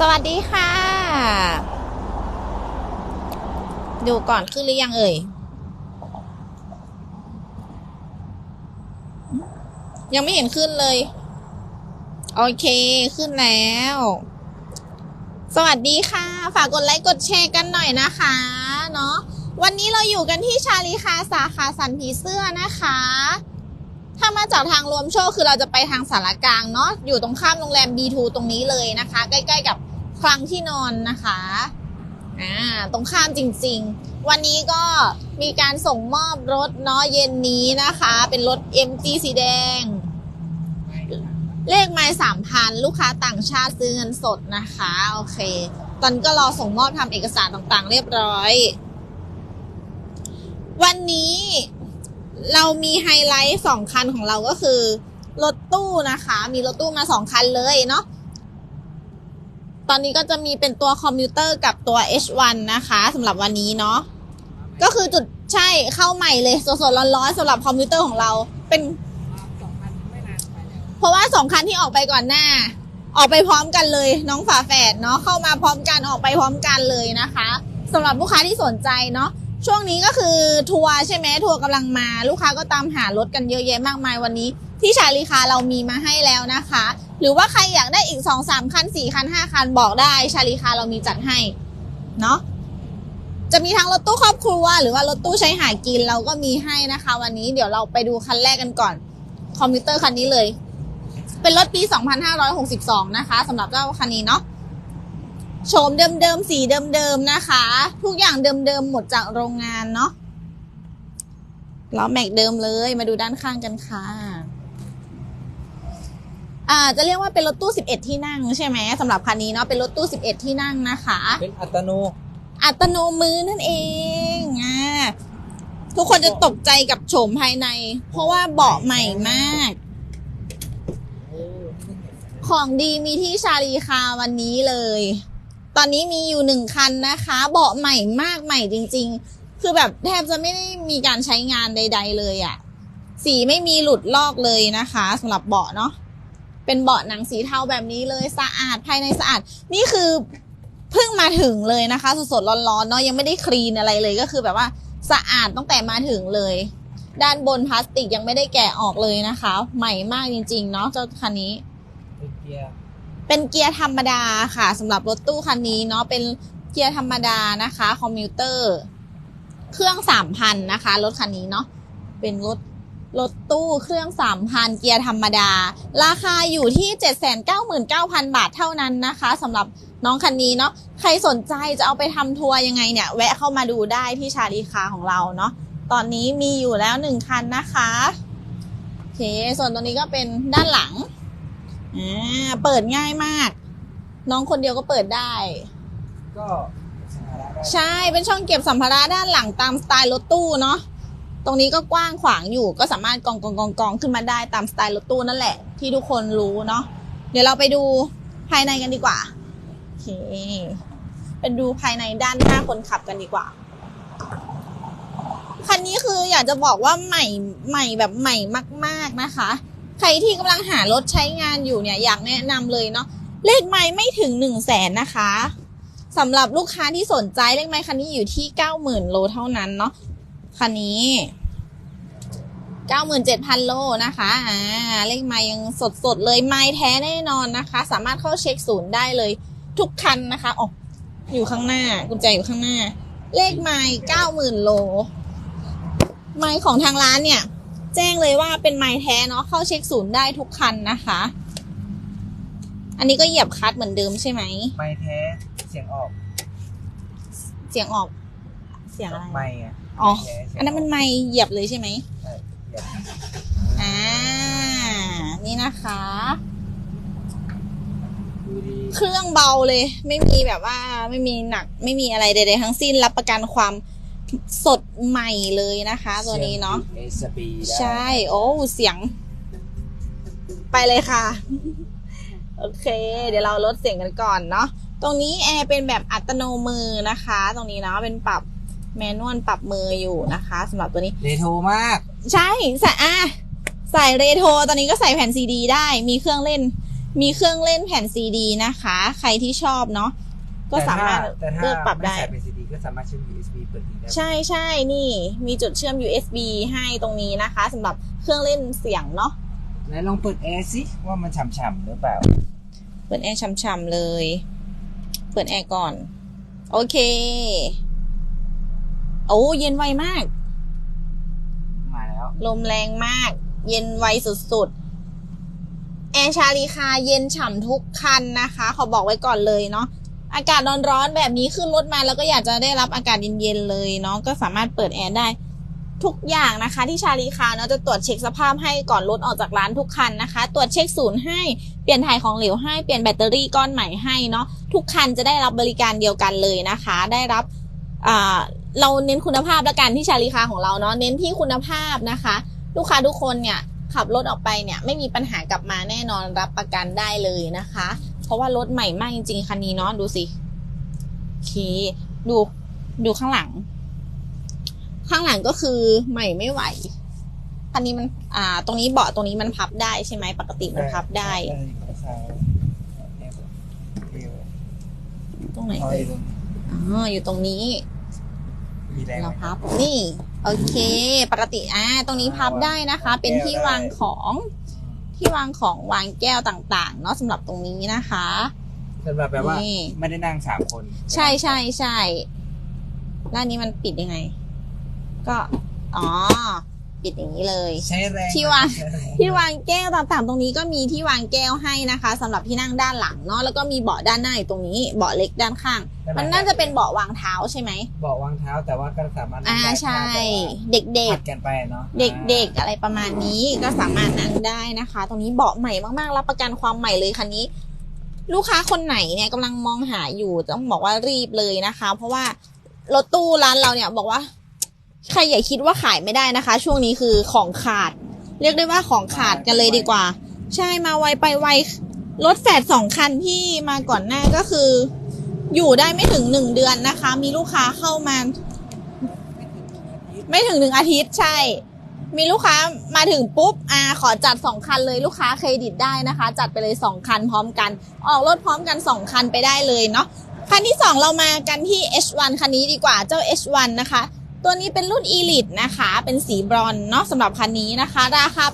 สวัสดีค่ะ ดูก่อนขึ้นหรือยังเอ่ย ยังไม่เห็นขึ้นเลย โอเคขึ้นแล้ว สวัสดีค่ะ ฝากกดไลค์กดแชร์กันหน่อยนะคะ เนาะวันนี้เราอยู่กันที่ชาลีคาสาขาสันผีเสื้อนะคะ ถ้ามาจากทางรวมโชคคือเราจะไปทางสารกลางเนาะอยู่ตรงข้ามโรงแรม B2 ตรงนี้เลยนะคะ ใกล้ ๆ กับคลังที่นอนนะคะอ่าตรงข้ามจริง ๆ วันนี้ก็มีการส่งมอบรถเนาะเย็นนี้นะคะ เป็นรถ MG สีแดง เลขไม้สามพันลูกค้าต่างชาติซื้อเงินสดนะคะ โอเค ตอนนก็รอส่งมอบทำเอกสารต่างๆ เรียบร้อย วันนี้ เรามีไฮไลท์สองคันของเราก็คือรถตู้นะคะ มีรถตู้มาสองคันเลยเนาะตอนนี้ก็จะมีเป็นตัวคอมพิวเตอร์กับตัว H1 นะคะสำหรับวันนี้เนาะก็คือจุดใช่เข้าใหม่เลยสดๆร้อนๆสำหรับคอมพิวเตอร์ของเราเป็นเพราะว่าสองคันที่ออกไปก่อนหน้า ออกไปพร้อมกันเลย น้องฝาแฝดเนาะเข้ามาพร้อมกันออกไปพร้อมกันเลยนะคะสำหรับลูกค้าที่สนใจเนาะ ช่วงนี้ก็คือทัวร์ใช่ไหมทัวร์กำลังมา ลูกค้าก็ตามหารถกันเยอะแยะมากมายวันนี้ ที่ชาลีคาเรามีมาให้แล้วนะคะ หรือว่าใครอยากได้อีกสองสามคันสี่คันห้าคันบอกได้ชาลีคาเรามีจัดให้ เนาะจะมีทั้งรถตู้ครอบครัว หรือว่ารถตู้ใช้หากินเราก็มีให้นะคะ วันนี้เดี๋ยวเราไปดูคันแรกกันก่อน คอมพิวเตอร์คันนี้เลย เป็นรถปี 2562 นะคะสำหรับเจ้าคันนี้เนาะ โฉมเดิมๆ สีเดิมๆ นะคะ ทุกอย่างเดิมๆ หมดจากโรงงานเนาะล้อแม็กเดิมเลย มาดูด้านข้างกันค่ะอ่าจะเรียกว่าเป็นรถตู้ 11 ที่นั่งใช่ไหมสำหรับคันนี้เนาะเป็นรถตู้ 11 ที่นั่งนะคะ เป็นอัตโน อัตโนมือนั่นเองอ่าทุกคนจะตกใจกับโฉมภายใน เพราะว่าเบาะใหม่มาก ของดีมีที่ชาลีคาวันนี้เลย ตอนนี้มีอยู่หนึ่งคันนะคะ เบาะใหม่มากใหม่จริง ๆ คือแบบแทบจะไม่ได้มีการใช้งานใด ๆ เลยอะ่ะ สีไม่มีหลุดลอกเลยนะคะสำหรับเบาะเนาะเป็นเบาะหนังสีเทาแบบนี้เลยสะอาดภายในสะอาด นี่คือเพิ่งมาถึงเลยนะคะ สดๆร้อนๆเนาะยังไม่ได้คลีนอะไรเลยก็คือแบบว่าสะอาดตั้งแต่มาถึงเลย ด้านบนพลาสติกยังไม่ได้แกะออกเลยนะคะ ใหม่มากจริง ๆ เนาะเจ้าคันนี้เกียร์ เป็นเกียร์ธรรมดาค่ะสำหรับรถตู้คันนี้เนาะเป็นเกียร์ธรรมดานะคะคอมพิวเตอร์ เครื่องสามพันนะคะรถคันนี้เนาะเป็นรถรถตู้เครื่องสามพันเกียร์ธรรมดา ราคาอยู่ที่เจ็ดแสนเก้าหมื่นเก้าพันบาทเท่านั้นนะคะสำหรับน้องคันนี้เนาะใครสนใจจะเอาไปทำทัวร์ยังไงเนี่ย แวะเข้ามาดูได้ที่ชาลีคาของเราเนาะตอนนี้มีอยู่แล้วหนึ่งคันนะคะโอเคส่วนตัวนี้ก็เป็นด้านหลัง อ่าเปิดง่ายมาก น้องคนเดียวก็เปิดได้ ก็สาระได้ใช่เป็นช่องเก็บสัมภาระด้านหลังตามสไตล์รถตู้เนาะตรงนี้ก็กว้างขวางอยู่ ก็สามารถกองกองกองกองขึ้นมาได้ตามสไตล์รถตู้นั่นแหละ ที่ทุกคนรู้เนาะเดี๋ยวเราไปดูภายในกันดีกว่าโอเคเป็นดูภายในด้านหน้าคนขับกันดีกว่าคันนี้คืออยากจะบอกว่าใหม่ใหม่แบบใหม่มาก ๆนะคะ ใครที่กำลังหารถใช้งานอยู่เนี่ยอยากแนะนำเลยเนาะเลขไม้ไม่ถึงหนึ่งแสนนะคะสำหรับลูกค้าที่สนใจเลขไม้คันนี้อยู่ที่เก้าหมื่นโลเท่านั้นเนาะคันนี้เก้าหมื่นเจ็ดพันโลนะคะอ่าเลขไม้ยังสดสดเลยไม้แท้แน่นอนนะคะ สามารถเข้าเช็คศูนย์ได้เลยทุกคันนะคะอ๋ออยู่ข้างหน้ากุญแจอยู่ข้างหน้า เลขไม้เก้าหมื่นโลไม้ของทางร้านเนี่ย แจ้งเลยว่าเป็นไม้แท้เนาะเข้าเช็คศูนย์ได้ทุกคันนะคะ อันนี้ก็เหยียบคลัตช์เหมือนเดิมใช่ไหมไม่แท้เสียงออกเสียงออก เสียงอะไรไม่อะอ๋อไแท้เสียงอันนั้นมันไม้เหยียบเลยใช่ไหมใช่เหยียบอ่านี่นะคะดูดีเครื่องเบาเลย ไม่มีแบบว่าไม่มีหนัก ไม่มีอะไรใดๆทั้งสิ้นรับประกันความ สดใหม่เลยนะคะ ตัวนี้เนาะเอสปีได้ใช่ โอ้ เสียง ไปเลยค่ะ โอเค เดี๋ยวเราลดเสียงกันก่อนเนาะ ตรงนี้แอร์เป็นแบบอัตโนมือนะคะ ตรงนี้เนาะ เป็นปรับแมนนวลปรับมืออยู่นะคะสำหรับตัวนี้ เรโทรมาก ใช่ใส่อะใส่เรโทรตอนนี้ก็ใส่แผ่นซีดีได้ มีเครื่องเล่น มีเครื่องเล่นแผ่นซีดีนะคะ ใครที่ชอบเนาะ ก็สามารถแต่ถ้าเลือกปรับได้ม่ใส่เป็นซีดีก็สามารถเชื่อม USB เปิดทีได้ใช่ใช่นี่ มีจุดเชื่อม USB ให้ตรงนี้นะคะสำหรับเครื่องเล่นเสียงเนาะไหนลองเปิดแอร์สิว่ามันฉ่ำๆหรือเปล่า เปิดแอร์ช่ำๆเลย เปิดแอร์ก่อน โอเค โอ้เย็นไวมาก มาแล้ว ลมแรงมาก เย็นไวสุดๆแอร์ชาลีคาเย็นฉ่ำทุกคันนะคะ ขอบอกไว้ก่อนเลยเนาะ อากาศร้อนๆแบบนี้ขึ้นรถมาแล้วก็อยากจะได้รับอากาศเย็นๆเลยเนาะก็สามารถเปิดแอร์ได้ทุกอย่างนะคะที่ชาลีคาเนาะจะตรวจเช็คสภาพให้ก่อนรถออกจากร้านทุกคันนะคะ ตรวจเช็คศูนย์ให้เปลี่ยนถ่ายของเหลวให้เปลี่ยนแบตเตอรี่ก้อนใหม่ให้เนาะทุกคันจะได้รับบริการเดียวกันเลยนะคะ ได้รับเราเน้นคุณภาพและกันที่ชาลีคาของเราเนาะเน้นที่คุณภาพนะคะ ลูกค้าทุกคนเนี่ยขับรถออกไปเนี่ยไม่มีปัญหากลับมาแน่นอนรับประกันได้เลยนะคะ เพราะว่ารถใหม่มากจริงๆคันนี้เนาะดูสิโอเคดูดูข้างหลัง ข้างหลังก็คือใหม่ไม่ไหวคันนี้มันอ่า ตรงนี้เบาะตรงนี้มันพับได้ใช่ไหมปกติมันพับได้เออใช่เอวเอวตรงไหนเอาเอ่เอยวอ๋ออยู่ตรงนี้มีแรงไหเรามพับ นี่ โอเค ปกติอ่าตรงนี้พับได้นะคะ เป็นที่วางของ ที่วางของวางแก้วต่างๆ เนาะสำหรับตรงนี้นะคะสำหรับแบบว่านี่ไม่ได้นั่งสามคนใช่ใช่ใช่ด้านนี้มันปิดยังไง ก็ อ๋อ ปิดอย่างนี้เลยใช้แรงที่วางใช้แรงที่วางแก้วต่างๆ ตรงนี้ก็มีที่วางแก้วให้นะคะสำหรับที่นั่งด้านหลังเนาะแล้วก็มีเบาะด้านหน้าอยู่ตรงนี้เบาะเล็กด้านข้าง มันน่าจะเป็นเบาะวางเท้าใช่ไหมเบาะวางเท้าแต่ว่าก็สามารถนั่งอ่าได้ใช่แต่เด็ว่ากๆผัดกันไปเนาะเด็กๆอะไรประมาณนี้ก็สามารถนั่งได้นะคะ ตรงนี้เบาะใหม่มากๆ รับประกันความใหม่เลยคันนี้ลูกค้าคนไหนเนี่ยกำลังมองหาอยู่ต้องบอกว่ารีบเลยนะคะ เพราะว่ารถตู้ร้านเราเนี่ยบอกว่า ใครอย่าคิดว่าขายไม่ได้นะคะ ช่วงนี้คือของขาด เรียกได้ว่าของขาดกันเลยดีกว่า ใช่มาไวไปไวรถแฝดสองคันที่มาก่อนหน้าก็คือ อยู่ได้ไม่ถึงหนึ่งเดือนนะคะ มีลูกค้าเข้ามา ไม่ถึงหนึ่งอาทิตย์ใช่ มีลูกค้ามาถึงปุ๊บอ่าขอจัดสองคันเลยลูกค้าเครดิตได้นะคะ จัดไปเลยสองคันพร้อมกัน ออกรถพร้อมกันสองคันไปได้เลยเนาะคันที่สองเรามากันที่ H1 คันนี้ดีกว่าเจ้า H1 นะคะ ตัวนี้เป็นรุ่น Elite นะคะ เป็นสีบรอนเนาะสำหรับคันนี้นะคะ ราคา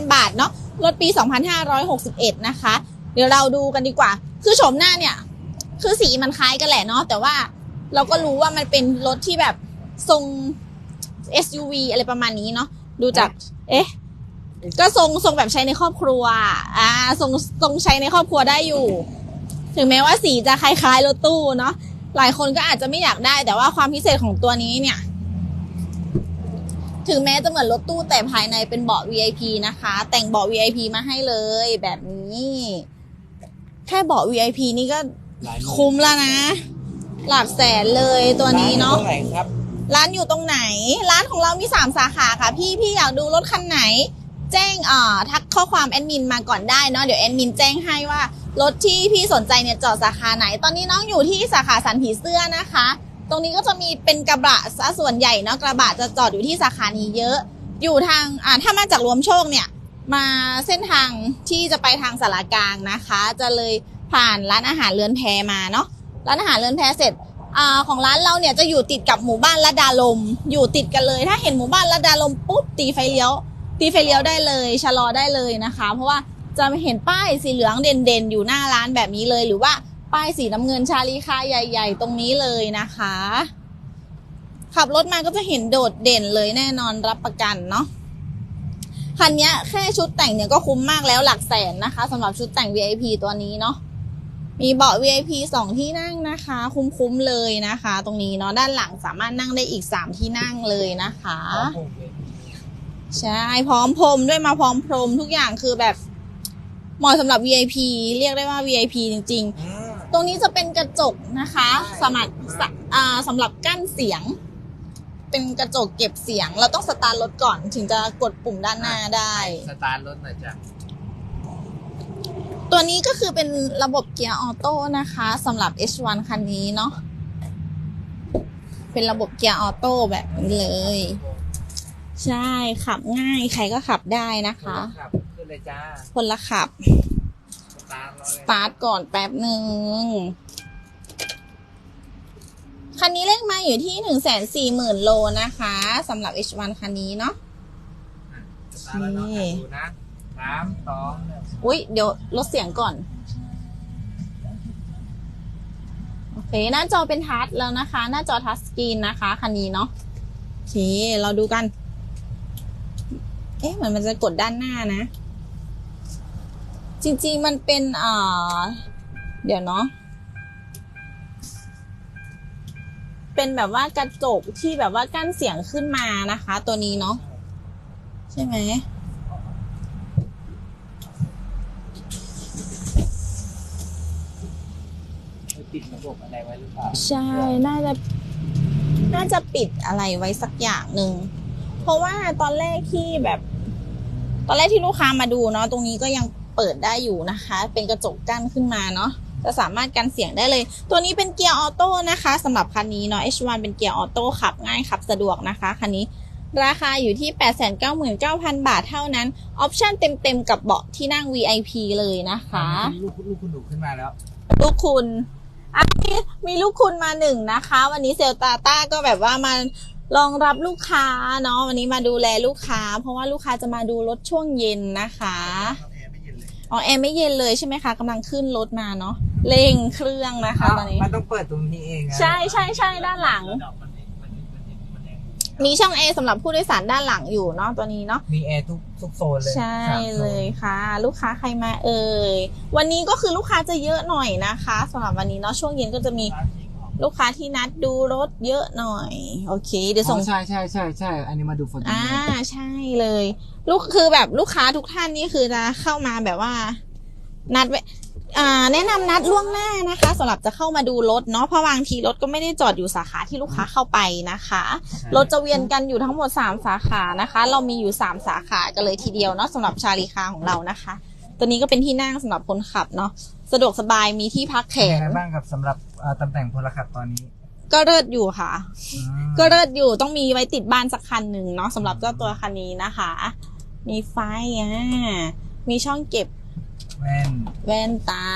899,000 บาทเนาะรถปี 2561 นะคะ เดี๋ยวเราดูกันดีกว่า คือโฉมหน้าเนี่ย คือสีมันคล้ายกันแหละเนาะแต่ว่าเราก็รู้ว่ามันเป็นรถที่แบบทรง SUV อะไรประมาณนี้เนาะดูจากเอ๊ะก็ทรงทรงแบบใช้ในครอบครัว อ่าทรงทรงใช้ในครอบครัวได้อยู่ ถึงแม้ว่าสีจะคล้ายๆรถตู้เนาะ หลายคนก็อาจจะไม่อยากได้ แต่ว่าความพิเศษของตัวนี้เนี่ย ถึงแม้จะเหมือนรถตู้แต่ภายในเป็นเบาะ VIP นะคะ แต่งเบาะ VIP มาให้เลยแบบนี้ แค่เบาะ VIP นี่ก็หลายหมื่นคุ้มแล้วนะ หลักแสนเลยตัวนี้เนาะร้ท่ไหร่ครับร้านอยู่ตรงไหน ร้านของเรามี 3 สาขาค่ะ พี่พี่อยากดูรถคันไหน แจ้งเอ่อทักข้อความแอดมินมาก่อนได้เนาะเดี๋ยวแอดมินแจ้งให้ว่ารถที่พี่สนใจเนี่ยจอดสาขาไหน ตอนนี้น้องอยู่ที่สาขาสันผีเสื้อนะคะ ตรงนี้ก็จะมีเป็นกระบะซะส่วนใหญ่เนาะกระบะจะจอดอยู่ที่สาขานี้เยอะ อยู่ทางอ่าถ้ามาจากรวมโชคเนี่ยมาเส้นทางที่จะไปทางสารกลางนะคะ จะเลยผ่านร้านอาหารเรือนแพมาเนาะร้านอาหารเรือนแพเสร็จอ่าของร้านเราเนี่ยจะอยู่ติดกับหมู่บ้านละดาลม อยู่ติดกันเลย ถ้าเห็นหมู่บ้านละดาลมปุ๊บตีไฟเลี้ยว ตีไฟเลี้ยวได้เลยชะลอได้เลยนะคะ เพราะว่าจะเห็นป้ายสีเหลืองเด่นๆ อยู่หน้าร้านแบบนี้เลย หรือว่าป้ายสีน้ำเงินชาลีคาใหญ่ ๆ ตรงนี้เลยนะคะ ขับรถมาก็จะเห็นโดดเด่นเลยแน่นอนรับประกันเนาะคันนี้แค่ชุดแต่งเนี่ยก็คุ้มมากแล้วหลักแสนนะคะสำหรับชุดแต่ง VIP ตัวนี้เนาะมีเบาะ VIP สองที่นั่งนะคะ คุ้มๆเลยนะคะ ตรงนี้เนาะด้านหลังสามารถนั่งได้อีกสามที่นั่งเลยนะคะ ใช่พร้อมพรมด้วยมาพร้อมพรมทุกอย่างคือแบบเหมาะสำหรับ VIP เรียกได้ว่า VIP จริงอ่าๆตรงนี้จะเป็นกระจกนะคะสำหรับสะอ่าสำหรับกั้นเสียง เป็นกระจกเก็บเสียง เราต้องสตาร์ทรถก่อนถึงจะกดปุ่มด้านหน้าได้ สตาร์ทรถหน่อยจ้ะตัวนี้ก็คือเป็นระบบเกียร์ออโต้นะคะสำหรับ H1 คันนี้เนาะเป็นระบบเกียร์ออโต้แบบนี้เลย ใช่ขับง่ายใครก็ขับได้นะคะครับขึ้นเลยจ้าคนละขับสตาร์ทก่อนแป๊บหนึ่งคันนี้เลขไมาอยู่ที่หนึ่งแสนสี่หมื่นโลนะคะสำหรับ H1 คันนี้เนาะ สตาร์ทแล้วเนาะอะดูนะสามสองหนึ่งอุ้ยเดี๋ยวลดเสียงก่อน โอเค หน้าจอเป็นทัชแล้วนะคะ หน้าจอทัชสกรีนนะคะ คันนี้เนาะโอเค เราดูกัน เอ๊ะเหมือนมันจะกดด้านหน้านะ จริงๆมันเป็นเอ่อเดี๋ยวเนาะเป็นแบบว่ากระจกที่แบบว่ากั้นเสียงขึ้นมานะคะ ตัวนี้เนาะใช่ไหมไปติดระบบอะไรไว้หรือเปล่า ใช่ น่าจะ น่าจะปิดอะไรไว้สักอย่างหนึ่งเพ ราะว่าตอนแรกที่แบบ ตอนแรกที่ลูกค้ามาดูเนาะตรงนี้ก็ยังเปิดได้อยู่นะคะ เป็นกระจกกั้นขึ้นมาเนาะจะสามารถกันเสียงได้เลย ตัวนี้เป็นเกียร์ออโต้นะคะสำหรับคันนี้เนาะ H1 เป็นเกียร์ออโต้ขับง่ายขับสะดวกนะคะคันนี้ราคาอยู่ที่ 899,000 บาทเท่านั้น ออปชั่นเต็มๆกับเบาะที่นั่ง VIP เลยนะคะ ลูกลูกคุณหนูขึ้นมาแล้ว ลูกคุณอะมีมีลูกคุณมาหนึ่งนะคะ วันนี้เซลตาต้าก็แบบว่ามา รองรับลูกค้าเนาะวันนี้มาดูแลลูกค้า เพราะว่าลูกค้าจะมาดูรถช่วงเย็นนะคะอ๋อแอร์ไม่เย็นเลยใช่ไหมคะกำลังขึ้นรถมาเนาะเร่งเครื่องนะคะตอนนี้มันต้องเปิดตรงนี้เองนะใช่ใช่ใช่ด้านหลัง มีช่องแอร์สำหรับผู้โดยสารด้านหลังอยู่เนาะตัวนี้เนาะมีแอร์ทุกทุกโซนเลยใช่สามโซนเลยค่ะ ลูกค้าใครมาเอ่ยวันนี้ก็คือลูกค้าจะเยอะหน่อยนะคะสำหรับวันนี้เนาะช่วงเย็นก็จะมี ลูกค้าที่นัดดูรถเยอะหน่อย โอเค เดี๋ยวอ๋ส่องใช่ใช่ใช่ใช่อันนี้มาดูฟอร์จูอ่าเนอร์ใช่เลย ลูกคือแบบลูกค้าทุกท่านนี่คือจะเข้ามาแบบว่า นัดไว้อ่า แนะนำนัดล่วงหน้านะคะสำหรับจะเข้ามาดูรถเนาะเพราะบางทีรถก็ไม่ได้จอดอยู่สาขาที่ลูกค้าเข้าไปนะคะ รถจะเวียนกันอยู่ทั้งหมด 3 สาขานะคะ เรามีอยู่ 3 สาขากันเลยทีเดียวเนาะสำหรับชาลีคาของเรานะคะ ตัวนี้ก็เป็นที่นั่งสำหรับคนขับเนาะ สะดวกสบายมีที่พักแขเป็นนยังไงบ้างกับสำหรับเอ่อตำแหน่งพลขับตอนนี้ก็เลิศอยู่ค่ะ อืมก็เลิศอยู่ต้องมีไว้ติดบ้านสักคันหนึ่งเนาะสำหรับเจ้าตัวคันนี้นะคะ มีไฟอะมีช่องเก็บแว่นแว่นตา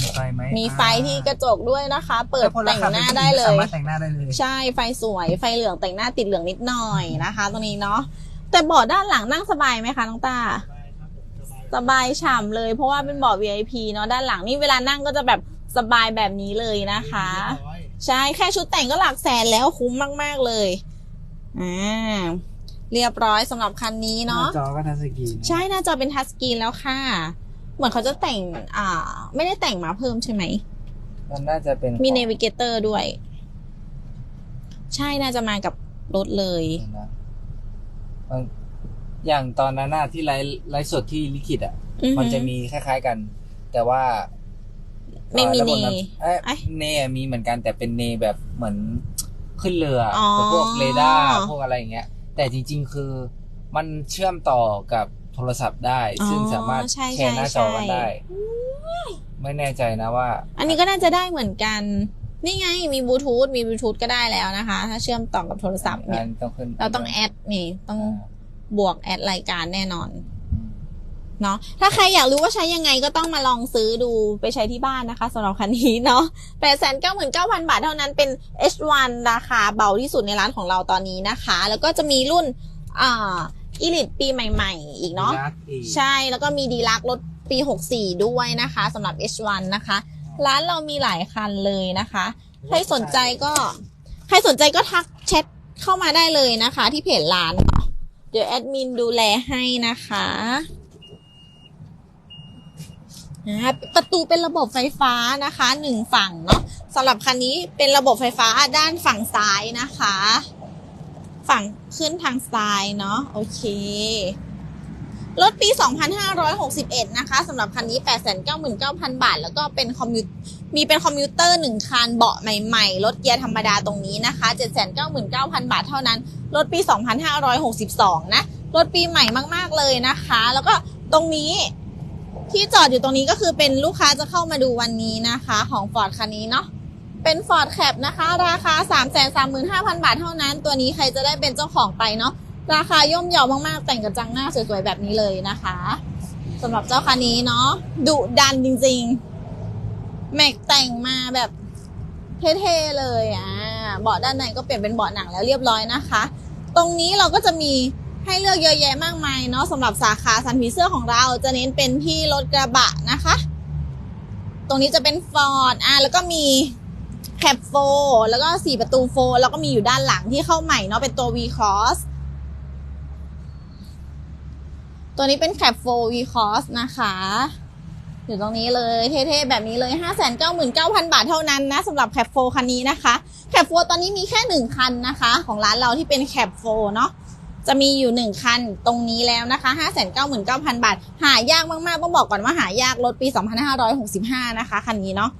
มีไฟไหมมีไฟที่กระจกด้วยนะคะ เปิดถ้าพลแต่งขับหน้าป็ผู้ได้ญิงเลสาย มารถแต่งหน้าได้เลยใช่ไฟสวยไฟเหลืองแต่งหน้าติดเหลืองนิดหน่อยนะคะ ตรงนี้เนาะแต่เบาะด้านหลังนั่งสบายไหมคะน้องตา สบายฉ่ำเลยเพราะว่าเป็นเบาะ VIP เนาะด้านหลังนี่เวลานั่งก็จะแบบสบายแบบนี้เลยนะคะ ใช่แค่ชุดแต่งก็หลักแสนแล้วคุ้มมาก ๆเลยอ่าเรียบร้อยสำหรับคันนี้หน้าเนาะจอก็ทัชสกรีนใช่หน้าจอเป็นทัชสกรีนแล้วค่ะ เหมือนเขาจะแต่งอ่า ไม่ได้แต่งมาเพิ่มใช่ไหมมันน่าจะเป็นมีของเนวิเกเตอร์ด้วย ใช่น่าจะมากับรถเลยเห็นนะมัน อย่างตอนนั้นน่ะที่ไลฟ์ไลฟ์สดที่ลิขิตอะอือหือมันจะมีคล้าย ๆกัน แต่ว่าไม่มีอ่อระบบเนำเอ้ยเอ้ยเนอะมีเหมือนกันแต่เป็นเนแบบเหมือนขึ้นเรือออเป็นพวกเรดาร์พวกอะไรอย่างเงี้ย แต่จริง ๆ คือมันเชื่อมต่อกับโทรศัพท์ได้ ซึ่งสามารถใช่แชร์หน้าจอกันใช่ได้ ไม่แน่ใจนะว่า อันนี้ก็น่าจะได้เหมือนกัน นี่ไงมีบลูทูธมีบลูทูธก็ได้แล้วนะคะ ถ้าเชื่อมต่อกับโทรศัพท์เนี่ยต้องขึ้นเราต้องแอดนี่ต้องอ่า บวกแอดรายการแน่นอนอืมเนาะถ้าใครอยากรู้ว่าใช้ยังไงก็ต้องมาลองซื้อดูไปใช้ที่บ้านนะคะสำหรับคันนี้เนาะแปดแสนเก้าหมื่นเก้าพันบาทเท่านั้นเป็น H1 ราคาเบาที่สุดในร้านของเราตอนนี้นะคะ แล้วก็จะมีรุ่นอ่าอีลิตปีใหม่ๆ อีกเนาะรักอีกใช่แล้วก็มีดีลักรถปี 64 ด้วยนะคะสำหรับ H1 นะคะ ร้านเรามีหลายคันเลยนะคะ ใครสนใจก็ ใครสนใจก็ทักแชทเข้ามาได้เลยนะคะ ที่เพจร้านเนาะ เดี๋ยวแอดมินดูแลให้นะคะอ่าประตูเป็นระบบไฟฟ้านะคะหนึ่งฝั่งเนาะสำหรับคันนี้เป็นระบบไฟฟ้าด้านฝั่งซ้ายนะคะ ฝั่งขึ้นทางซ้ายเนาะโอเครถปี 2561 นะคะสำหรับคันนี้ 899,000 บาท แล้วก็เป็นคอมมิวมีเป็นคอมพิวเตอร์ 1คันเบาะใหม่ ๆ รถเกียร์ธรรมดาตรงนี้นะคะ 799,000 บาทเท่านั้น รถปี 2562 นะ รถปีใหม่มาก ๆ เลยนะคะ แล้วก็ตรงนี้ที่จอดอยู่ตรงนี้ก็คือเป็นลูกค้าจะเข้ามาดูวันนี้นะคะ ของ Ford คันนี้เนาะเป็น Ford Cap นะคะ ราคา 335,000 บาทเท่านั้น ตัวนี้ใครจะได้เป็นเจ้าของไปเนาะราคาย่อมเยาวมากๆ แต่งกระจังหน้าสวยๆ แบบนี้เลยนะคะสำหรับเจ้าคันนี้เนาะดุดันจริงๆแม็กแต่งมาแบบเท่ๆเลยอะเบาะด้านในก็เปลี่ยนเป็นเบาะหนังแล้วเรียบร้อยนะคะ ตรงนี้เราก็จะมีให้เลือกเยอะแยะมากมายเนาะสำหรับสาขาสันผีเสื้อของเราจะเน้นเป็นที่รถกระบะนะคะ ตรงนี้จะเป็นฟอร์ดอะแล้วก็มีแคปโฟแล้วก็สี่ประตูโฟแล้วก็มีอยู่ด้านหลังที่เข้าใหม่เนาะเป็นตัว V Cross ตัวนี้เป็นแคปโฟ V Cross นะคะ อยู่ตรงนี้เลยเท่ๆแบบนี้เลย 599,000 บาทเท่านั้นนะสำหรับแคปโฟคันนี้นะคะแคปโฟตอนนี้มีแค่หนึ่งคันนะคะ ของร้านเราที่เป็นแคปโฟเนาะจะมีอยู่หนึ่งคันตรงนี้แล้วนะคะ 599,000 บาท หายากมากๆ ต้องบอกก่อนว่าหายากรถปี 2565 นะคะ คันนี้เนาะ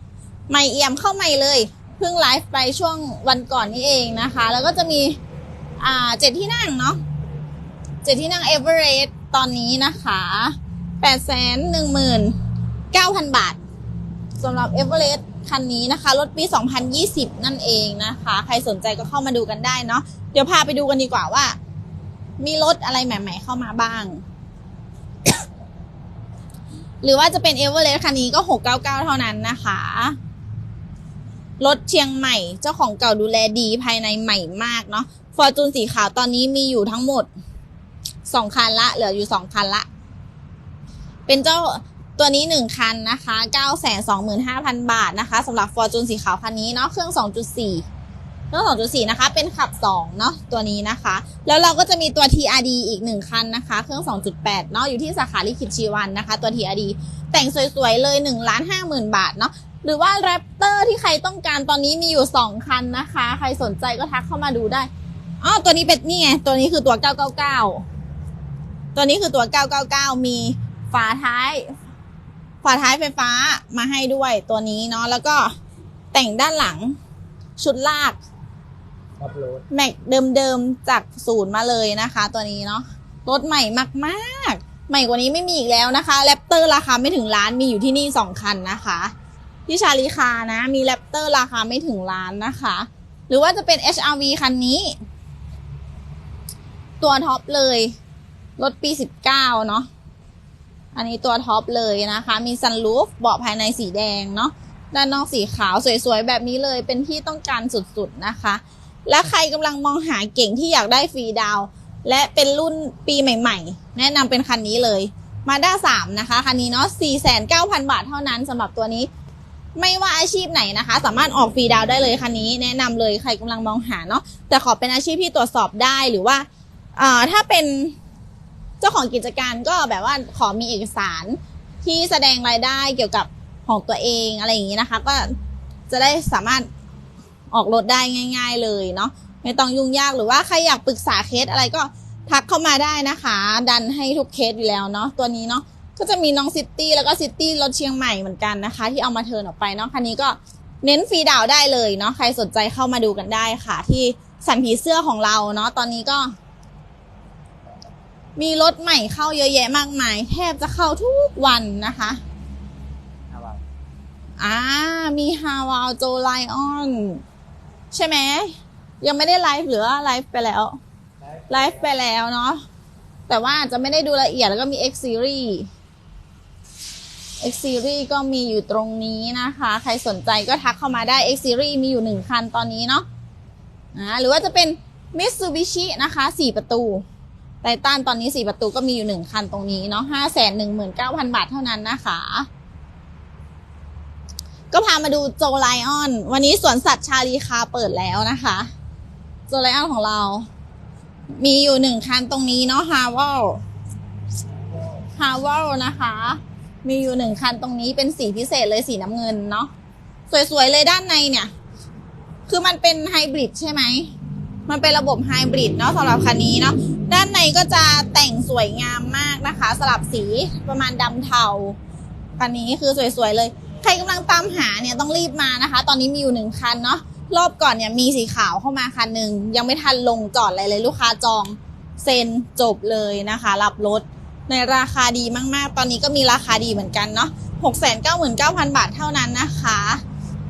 ใหม่เอี่ยมเข้าใหม่เลย เพิ่งไลฟ์ไปช่วงวันก่อนนี้เองนะคะ แล้วก็จะมีอ่าเจ็ดที่นั่งเนาะเจ็ดที่นั่งเอเวอเรสต์ตอนนี้นะคะแปดแสนหนึ่งหมื่น 9,000 บาทสำหรับ e v e r e s t คันนี้นะคะ รถปี 2020 นั่นเองนะคะ ใครสนใจก็เข้ามาดูกันได้เนาะเดี๋ยวพาไปดูกันดีกว่าว่า มีรถอะไรใหม่ ๆ เข้ามาบ้าง หรือว่าจะเป็น e v e r e s t คันนี้ก็ 699 เท่านั้นนะคะรถเชียงใหม่เจ้าของเก่าดูแลดีภายในใหม่มากเนาะฟอร์จูนสีขาวตอนนี้มีอยู่ทั้งหมด2คันละ เหลืออยู่2คันละ เป็นเจ้า ตัวนี้ 1 คันนะคะ 925,000 บาทนะคะสำหรับ Fortune สีขาวคันนี้เนาะเครื่อง 2.4 เครื่อง 2.4 นะคะ เป็นขับ 2 เนาะตัวนี้นะคะ แล้วเราก็จะมีตัว TRD อีก 1 คันนะคะ เครื่อง 2.8 เนาะอยู่ที่สาขาลิขิตชีวันนะคะ ตัว TRD แต่งสวยๆเลย1ล้าน50,000 บาทเนาะหรือว่า Raptor ที่ใครต้องการตอนนี้มีอยู่ 2 คันนะคะ ใครสนใจก็ทักเข้ามาดูได้อ๋อตัวนี้เป็นนี่ไง ตัวนี้คือตัว 999 ตัวนี้คือตัว 999 มีฝาท้าย ฝาท้ายไฟฟ้ามาให้ด้วยตัวนี้เนาะแล้วก็แต่งด้านหลังชุดลากขับรถแม็กเดิมๆจากศูนย์มาเลยนะคะ ตัวนี้เนาะรถใหม่มากๆ ใหม่กว่านี้ไม่มีอีกแล้วนะคะแรปเตอร์ราคาไม่ถึงล้านมีอยู่ที่นี่สองคันนะคะที่ชาลีคานะ มีแรปเตอร์ราคาไม่ถึงล้านนะคะ หรือว่าจะเป็น HRV คันนี้ ตัวท็อปเลย รถปี 19 เนาะ อันนี้ตัวท็อปเลยนะคะ มีซันรูฟเบาะภายในสีแดงเนาะด้านนอกสีขาวสวยๆ แบบนี้เลยเป็นที่ต้องการสุดๆนะคะ และใครกำลังมองหาเก่งที่อยากได้ฟรีดาว และเป็นรุ่นปีใหม่ๆ แนะนำเป็นคันนี้เลยมาด้าสามนะคะ คันนี้เนาะ49,000บาทเท่านั้นสำหรับตัวนี้ ไม่ว่าอาชีพไหนนะคะ สามารถออกฟรีดาวได้เลยคันนี้แนะนำเลยใครกำลังมองหาเนาะแต่ขอเป็นอาชีพที่ตรวจสอบได้หรือว่าอ่าถ้าเป็น เจ้าของกิจการก็แบบว่าขอมีเอกสารที่แสดงรายได้เกี่ยวกับของตัวเองอะไรอย่างนี้นะคะ ก็จะได้สามารถออกรถได้ง่าย ๆ เลยเนาะไม่ต้องยุ่งยากหรือว่าใครอยากปรึกษาเคสอะไรก็ทักเข้ามาได้นะคะ ดันให้ทุกเคสอยู่แล้วเนาะตัวนี้เนาะก็จะมีน้องซิตี้แล้วก็ซิตี้รถเชียงใหม่เหมือนกันนะคะ ที่เอามาเทิร์นออกไปเนาะคันนี้ก็เน้นฟรีดาวได้เลยเนาะใครสนใจเข้ามาดูกันได้ค่ะ ที่สันผีเสื้อของเราเนาะตอนนี้ก็ มีรถใหม่เข้าเยอะแยะมากมาย แทบจะเข้าทุกวันนะคะครับอ่ามีฮาวาวโจไลออนใช่ไหมยังไม่ได้ไลฟ์หรือว่าไลฟ์ไปแล้วไลฟ์ไปแล้วเนาะแต่ว่าอาจจะไม่ได้ดูละเอียดแล้วก็มี X Series X Series ก็มีอยู่ตรงนี้นะคะ ใครสนใจก็ทักเข้ามาได้ X Series มีอยู่หนึ่งคันตอนนี้เนาะอ่าหรือว่าจะเป็น Mitsubishi นะคะสี่ประตู ไททันตอนนี้สี่ประตูก็มีอยู่หนึ่งคันตรงนี้เนาะห้าแสนหนึ่งหมื่นเก้าพันบาทเท่านั้นนะคะ ก็พามาดูโจไลออน วันนี้สวนสัตว์ชาลีคาเปิดแล้วนะคะ โจไลออนของเรา มีอยู่หนึ่งคันตรงนี้เนาะฮาวเวลฮาวลนะคะ มีอยู่หนึ่งคันตรงนี้เป็นสีพิเศษเลยสีน้ำเงินเนาะสวยๆเลยด้านในเนี่ย คือมันเป็นไฮบริดใช่ไหมมันเป็นระบบไฮบริดเนาะสำหรับคันนี้เนาะ ด้านในก็จะแต่งสวยงามมากนะคะ สลับสีประมาณดำเทาคันนี้คือสวยๆเลย ใครกำลังตามหาเนี่ยต้องรีบมานะคะ ตอนนี้มีอยู่หนึ่งคันเนาะรอบก่อนเนี่ยมีสีขาวเข้ามาคันหนึ่งยังไม่ทันลงจอดอะไรเลย ลูกค้าจองเซ็นจบเลยนะคะ รับรถในราคาดีมากๆ ตอนนี้ก็มีราคาดีเหมือนกันเนาะหกแสนเก้าหมื่นเก้าพันบาทเท่านั้นนะคะ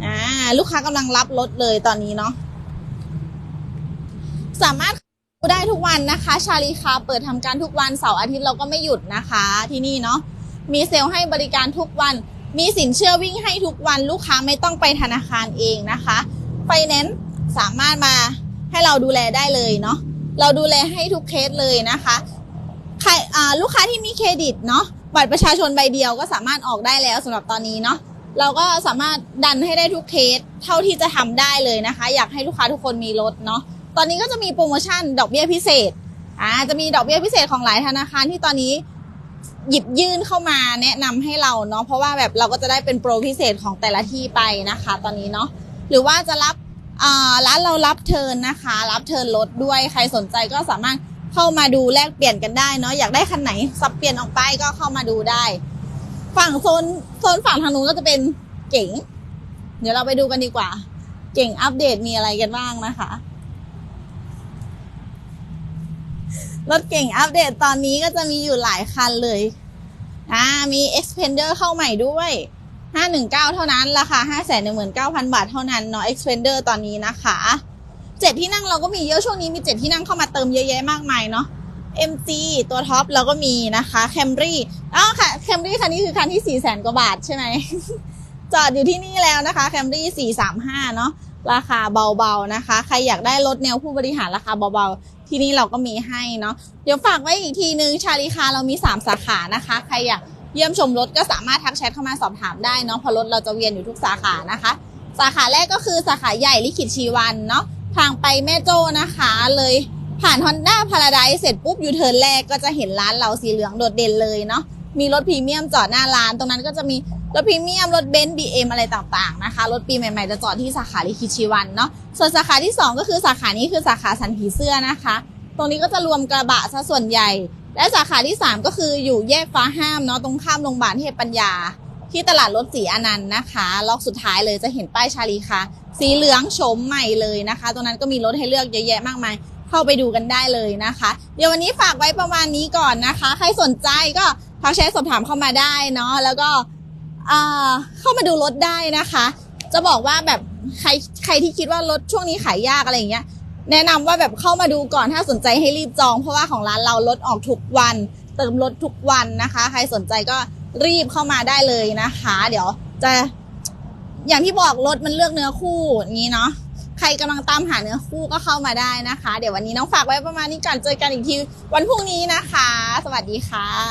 อ่าลูกค้ากำลังรับรถเลยตอนนี้เนาะสามารถ วันนะคะ ชาลีคาเปิดทำการทุกวันเสาร์อาทิตย์เราก็ไม่หยุดนะคะที่นี่เนาะมีเซลให้บริการทุกวัน มีสินเชื่อวิ่งให้ทุกวันลูกค้าไม่ต้องไปธนาคารเองนะคะไฟแนนซ์สามารถมาให้เราดูแลได้เลยเนาะเราดูแลให้ทุกเคสเลยนะคะใครลูกค้าที่มีเครดิตเนาะบัตรประชาชนใบเดียวก็สามารถออกได้แล้วสำหรับตอนนี้เนาะเราก็สามารถดันให้ได้ทุกเคสเท่าที่จะทำได้เลยนะคะ อยากให้ลูกค้าทุกคนมีรถเนาะ ตอนนี้ก็จะมีโปรโมชั่นดอกเบี้ยพิเศษอ่าจะมีดอกเบี้ยพิเศษของหลายธนาคารที่ตอนนี้หยิบยื่นเข้ามาแนะนำให้เราเนาะเพราะว่าแบบเราก็จะได้เป็นโปรพิเศษของแต่ละที่ไปนะคะ ตอนนี้เนาะหรือว่าจะรับอ่าร้านเรารับเทิร์นนะคะ รับเทิร์นรถด้วยใครสนใจก็สามารถเข้ามาดูแลกเปลี่ยนกันได้เนาะอยากได้คันไหนสับเปลี่ยนออกไปก็เข้ามาดูได้ ฝั่งโซนโซนฝั่งทางนู้นก็จะเป็นเก๋ง เดี๋ยวเราไปดูกันดีกว่า เก่งอัปเดตมีอะไรกันบ้างนะคะ รถเก่งอัปเดตตอนนี้ก็จะมีอยู่หลายคันเลยอ่ามี Expander เข้าใหม่ด้วย 519 เท่านั้น ราคา 519,000 บาทเท่านั้นเนาะ Expander ตอนนี้นะคะเจ็ดที่นั่งเราก็มีเยอะช่วงนี้มีเจ็ดที่นั่งเข้ามาเติมเยอะแยะมากมายเนาะ MG ตัวท็อปเราก็มีนะคะ Camry อ้าวค่ะ Camry คันนี้คือคันที่ 4 0 0 0 0กว่าบาทใช่ไหม จอดอยู่ที่นี่แล้วนะคะ Camry 435 เนาะราคาเบาๆนะคะ ใครอยากได้รถแนวผู้บริหารราคาเบาๆ ที่นี่เราก็มีให้เนาะเดี๋ยวฝากไว้อีกทีนึงชาลีคาเรามี 3 สาขานะคะ ใครอยากเยี่ยมชมรถก็สามารถทักแชทเข้ามาสอบถามได้เนาะเพราะรถเราจะเวียนอยู่ทุกสาขานะคะ สาขาแรกก็คือสาขาใหญ่ลิขิตชีวันเนาะทางไปแม่โจ้นะคะ เลยผ่าน Honda Paradise เสร็จปุ๊บยูเทิร์นแรกก็จะเห็นร้านเราสีเหลืองโดดเด่นเลยเนาะมีรถพรีเมียมจอดหน้าร้าน ตรงนั้นก็จะมี รถพรีเมียม รถเบนซ์บีเอ็มอะไรต่างๆนะคะ รถปีใหม่ๆจะจอดที่สาขาลิขิตชีวันเนาะ ส่วนสาขาที่ 2 ก็คือสาขานี้คือสาขาสันผีเสื้อนะคะ ตรงนี้ก็จะรวมกระบะซะส่วนใหญ่ และสาขาที่ 3 ก็คืออยู่แยกฟ้าห้ามเนาะตรงข้ามโรงพยาบาลเทพปัญญา ที่ตลาดรถสีอนันต์นะคะล็อกสุดท้ายเลยจะเห็นป้ายชาลีค่ะ สีเหลืองโฉมใหม่เลยนะคะ ตรงนั้นก็มีรถให้เลือกเยอะแยะมากมายเข้าไปดูกันได้เลยนะคะ เดี๋ยววันนี้ฝากไว้ประมาณนี้ก่อนนะคะ ใครสนใจก็ทักแชทสอบถามเข้ามาได้เนาะแล้วก็ เข้ามาดูรถได้นะคะ จะบอกว่าแบบใครใครที่คิดว่ารถช่วงนี้ขายยากอะไรอย่างเงี้ย แนะนำว่าแบบเข้ามาดูก่อนถ้าสนใจให้รีบจอง เพราะว่าของร้านเรารถออกทุกวัน เติมรถทุกวันนะคะ ใครสนใจก็รีบเข้ามาได้เลยนะคะ เดี๋ยวจะอย่างที่บอกรถมันเลือกเนื้อคู่นี้เนาะใครกำลังตามหาเนื้อคู่ก็เข้ามาได้นะคะ เดี๋ยววันนี้น้องฝากไว้ประมาณนี้ก่อนเจอกันอีกทีวันพรุ่งนี้นะคะ สวัสดีค่ะ